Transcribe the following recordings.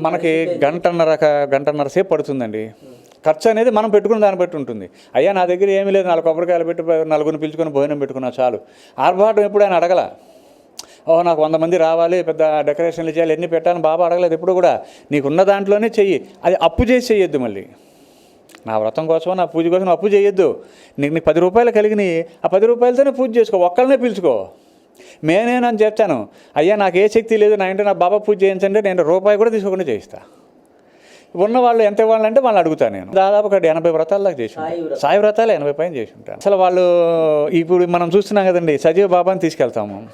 మనకి గంటన్నర గంటన్నర సేపు పడుతుందండి. ఖర్చు అనేది మనం పెట్టుకున్న దాన్ని బట్టి ఉంటుంది. అయ్యా నా దగ్గర ఏమీ లేదు నాలుగు కొబ్బరికాయలు పెట్టి నలుగురిని పిలుచుకొని భోజనం పెట్టుకున్నా చాలు. ఆర్భాటం ఎప్పుడు ఆయన అడగల? ఓ నాకు వంద మంది రావాలి పెద్ద డెకరేషన్లు చేయాలి ఎన్ని పెట్టాలని బాబా అడగలేదు ఎప్పుడు కూడా. నీకున్న దాంట్లోనే చెయ్యి. అది అప్పు చేసి చెయ్యొద్దు మళ్ళీ. నా వ్రతం కోసం నా పూజ కోసం అప్పు చేయొద్దు నీకు నీకు పది రూపాయలు కలిగినాయి. ఆ పది రూపాయలతోనే పూజ చేసుకో ఒక్కళ్ళనే పిలుచుకో. నేనేనని చెప్తాను అయ్యా నాకు ఏ శక్తి లేదు నా ఇంటి నా బాబా పూజ చేయించండి నేను రూపాయి కూడా తీసుకోకుండా చేయిస్తా. ఉన్న వాళ్ళు ఎంత ఇవ్వాలంటే వాళ్ళు అడుగుతాను నేను. దాదాపు ఒక ఎనభై వ్రతాల దాకా చేసి. సాయి వ్రతాలు ఎనభై పైన చేసి ఉంటాను. అసలు వాళ్ళు ఇప్పుడు మనం చూస్తున్నాం కదండి సజీవ బాబాని తీసుకెళ్తాము.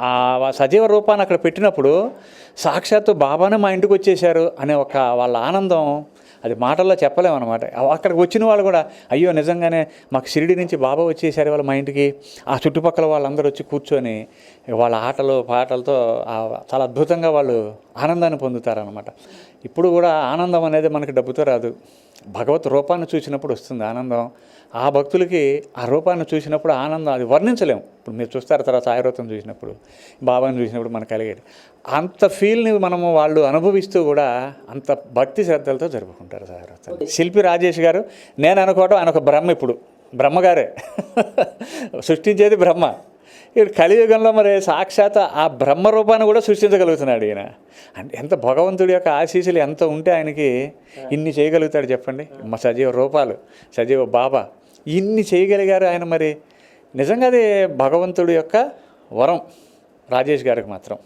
ఆ సజీవ రూపాన్ని అక్కడ పెట్టినప్పుడు సాక్షాత్తు బాబానే మా ఇంటికి వచ్చేసారు అనే ఒక వాళ్ళ ఆనందం అది మాటల్లో చెప్పలేమన్నమాట. అక్కడికి వచ్చిన వాళ్ళు కూడా అయ్యో నిజంగానే మాకు షిరిడి నుంచి బాబా వచ్చేసారు వాళ్ళు మా ఇంటికి. ఆ చుట్టుపక్కల వాళ్ళందరూ వచ్చి కూర్చొని వాళ్ళ ఆటలు పాటలతో చాలా అద్భుతంగా వాళ్ళు ఆనందాన్ని పొందుతారనమాట ఇప్పుడు కూడా ఆనందం అనేది మనకి డబ్బుతో రాదు. భగవత్ రూపాన్ని చూసినప్పుడు వస్తుంది ఆనందం. ఆ భక్తులకి ఆ రూపాన్ని చూసినప్పుడు ఆనందం అది వర్ణించలేము. ఇప్పుడు మీరు చూస్తారు తర్వాత సాయివ్రతం చూసినప్పుడు బాబాని చూసినప్పుడు మనకు కలిగేది. అంత ఫీల్ని మనము వాళ్ళు అనుభవిస్తూ కూడా అంత భక్తి శ్రద్ధలతో జరుపుకుంటారు సాయివ్రతం. శిల్పి రాజేష్ గారు నేను అనుకోవడం ఆయన ఒక బ్రహ్మ ఇప్పుడు. బ్రహ్మగారే. సృష్టించేది బ్రహ్మ. ఇప్పుడు కలియుగంలో మరి సాక్షాత్ ఆ బ్రహ్మ రూపాన్ని కూడా సృష్టించగలుగుతున్నాడు ఈయన. అంటే ఎంత భగవంతుడి యొక్క ఆశీస్సులు ఎంత ఉంటే ఆయనకి ఇన్ని చేయగలుగుతాడు చెప్పండి. మా సజీవ రూపాలు సజీవ బాబా ఇన్ని చేయగలిగారు ఆయన మరి. నిజంగా అది భగవంతుడి యొక్క వరం రాజేష్ గారికి మాత్రం.